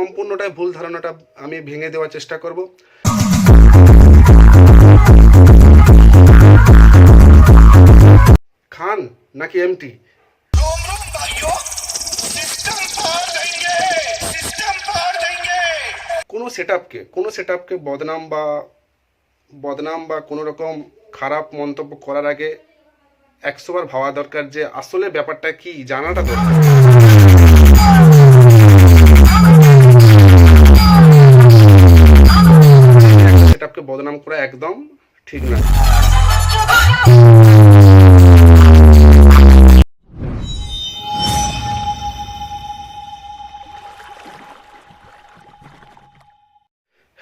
সম্পূর্ণটাই ভুল ধারণাটা আমি ভেঙে দেওয়ার চেষ্টা করব। খান নাকি এমটি? কোনো সেট আপকে কোনো সেট আপকে বদনাম বা বদনাম বা কোনো রকম খারাপ মন্তব্য করার আগে একশোবার ভাবা দরকার যে আসলে ব্যাপারটা কি জানাটা দরকার।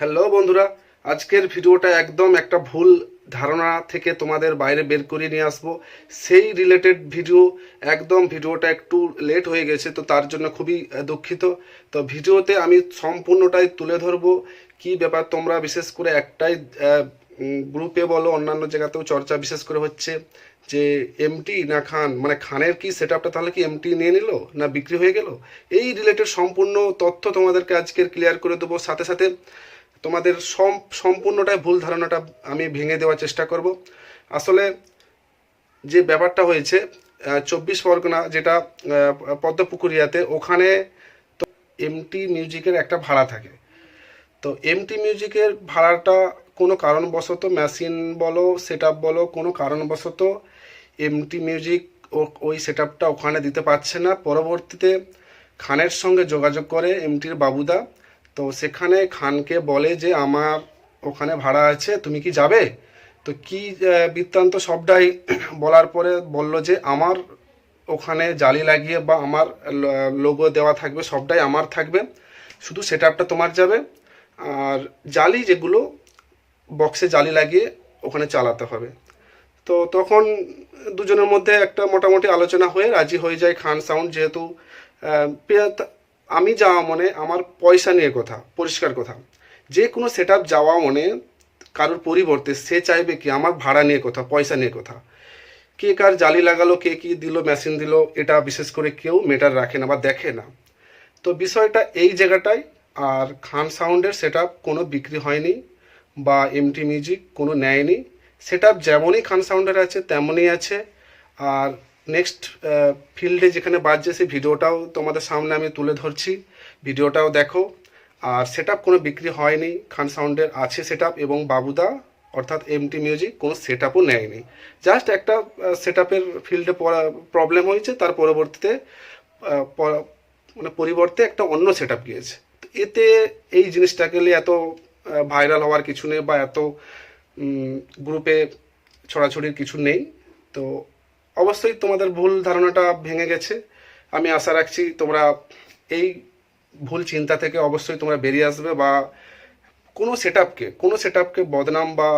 হ্যালো বন্ধুরা, আজকের ভিডিওটা একদম একটা ভুল ধারণা থেকে তোমাদের বাইরে বের করে নিয়ে আসব। সেই রিলেটেড ভিডিও একদম ভিডিওটা একটু লেট হয়ে গেছে, তো তার জন্য খুবই দুঃখিত। তো ভিডিওতে আমি সম্পূর্ণটাই তুলে ধরবো, কি ব্যাপার তোমরা বিশেষ করে একটাই গ্রুপে বলো, অন্যান্য জায়গাতেও চর্চা বিশেষ করে হচ্ছে যে এমটি না খান মানে খানের কি সেট আপটা তাহলে কি এমটি নিয়ে নিল, না বিক্রি হয়ে গেল? এই রিলেটেড সম্পূর্ণ তথ্য তোমাদেরকে আজকের ক্লিয়ার করে দেবো। সাথে সাথে তোমাদের সম- সম্পূর্ণটাই ভুল ধারণাটা আমি ভেঙে দেওয়ার চেষ্টা করব। আসলে যে ব্যাপারটা হয়েছে চব্বিশ পরগনা যেটা পদ্মপুকুরিয়াতে, ওখানে তো এমটি মিউজিকের একটা ভাড়া থাকে। তো এমটি মিউজিকের ভাড়াটা কোনো কারণবশত মেশিন বলো সেট বলো, কোনো কারণবশত এমটি মিউজিক ওই সেট ওখানে দিতে পারছে না। পরবর্তীতে খানের সঙ্গে যোগাযোগ করে এমটির বাবুদা তো সেখানে খানকে বলে যে আমার ওখানে ভাড়া আছে, তুমি কি যাবে? তো কি বৃত্তান্ত সবটাই বলার পরে বলল যে আমার ওখানে জালি লাগিয়ে বা আমার লোগো দেওয়া থাকবে, সবটাই আমার থাকবে। শুধু সেট আপটা তোমার যাবে। আর জালি যেগুলো বক্সে জালি লাগিয়ে ওখানে চালাতে হবে। তো তখন দুজনের মধ্যে একটা মোটামুটি আলোচনা হয়ে রাজি হয়ে যায় খান সাউন্ড যেহেতু আমি যাওয়া মনে আমার পয়সা নিয়ে কথা, পরিষ্কার কথা। যে কোনো সেট যাওয়া মনে কারোর পরিবর্তে সে চাইবে কি আমার ভাড়া নিয়ে কথা, পয়সা নিয়ে কথা। কে কার জালি লাগালো, কে কি দিল মেশিন দিল, এটা বিশেষ করে কেউ মেটার রাখে না বা দেখে না। তো বিষয়টা এই জায়গাটায় আর খান সাউন্ডের সেট কোনো বিক্রি হয়নি বা এমটি মিউজিক কোনো নেয়নি। সেট যেমনই খান সাউন্ডের আছে, তেমনই আছে। আর নেক্সট ফিল্ডে যেখানে বাজছে সেই ভিডিওটাও তোমাদের সামনে আমি তুলে ধরছি। ভিডিওটাও দেখো। আর সেট কোনো বিক্রি হয়নি। খান সাউন্ডের আছে সেট এবং বাবুদা, অর্থাৎ এমটি মিউজিক কোনো সেট আপও নেয়নি। জাস্ট একটা সেট আপের ফিল্ডে প্রবলেম হয়েছে। তার পরবর্তীতে মানে পরিবর্তে একটা অন্য সেট আপ গিয়েছে এতে এই জিনিসটাকে নিয়ে এত ভাইরাল হওয়ার কিছু নেই বা এত গ্রুপে ছড়াছড়ির কিছু নেই। তো অবশ্যই তোমাদের ভুল ধারণাটা ভেঙে গেছে। আমি আশা রাখছি তোমরা এই ভুল চিন্তা থেকে অবশ্যই তোমরা বেরিয়ে আসবে বা কোনো সেট আপকে কোনো সেট আপকে বদনাম বা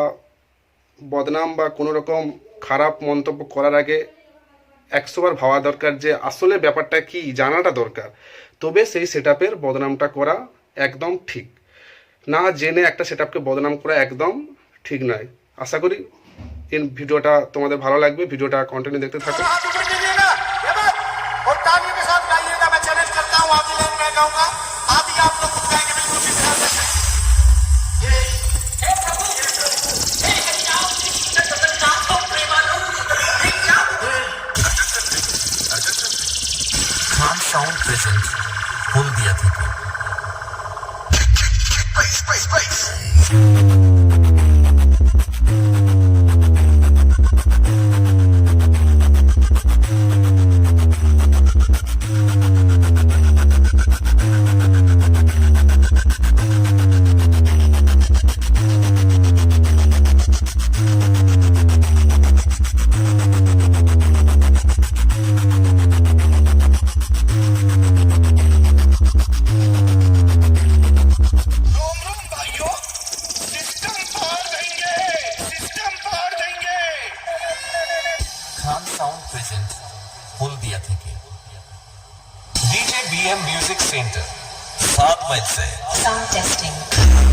বদনাম বা কোনো রকম খারাপ মন্তব্য করার আগে একশোবার ভাবা দরকার যে আসলে ব্যাপারটা কি, জানাটা দরকার। তবে সেই সেট আপের বদনামটা করা একদম ঠিক। না জেনে একটা সেট আপকে বদনাম করা একদম ঠিক নয়। আশা করি ভিডিওটা তোমাদের ভালো লাগবে ভিডিওটা কন্টিনিউ দেখতে থাকো। Space, space, space! Music Center, Sound testing.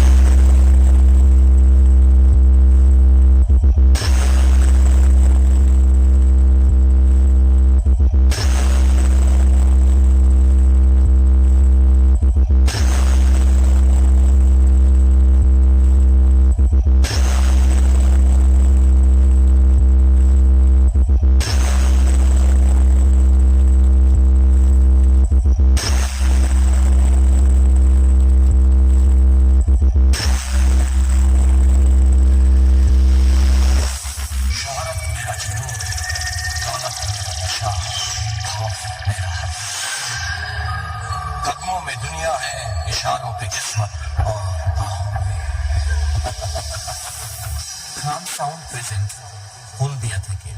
खौफ मेरा है कदमों में दुनिया है, इशारों पे किस्मत और काम साउंड प्रेजेंट हल्दिया থেকে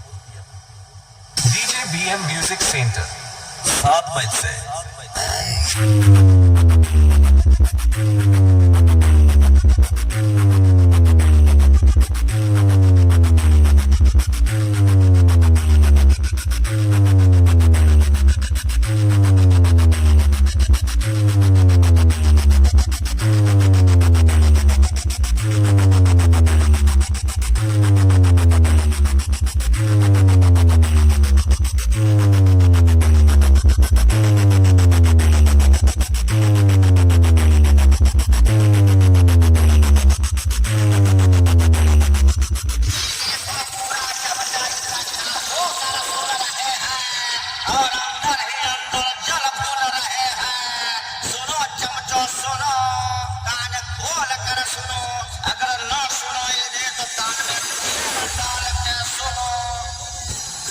डीजे बीएम म्यूज़िक सेंटर सात माइल से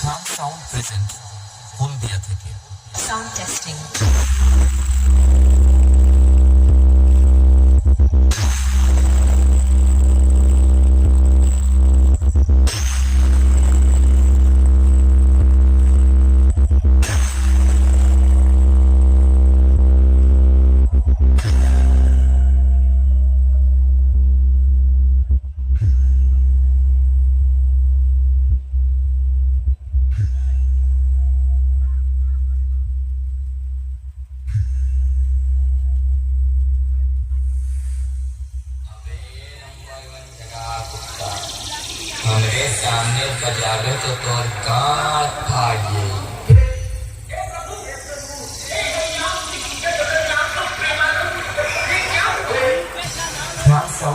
Calm Sound Present Haldia থেকে Sound testing. हमरे सामने बजावे तो तोर कान फाड़ दे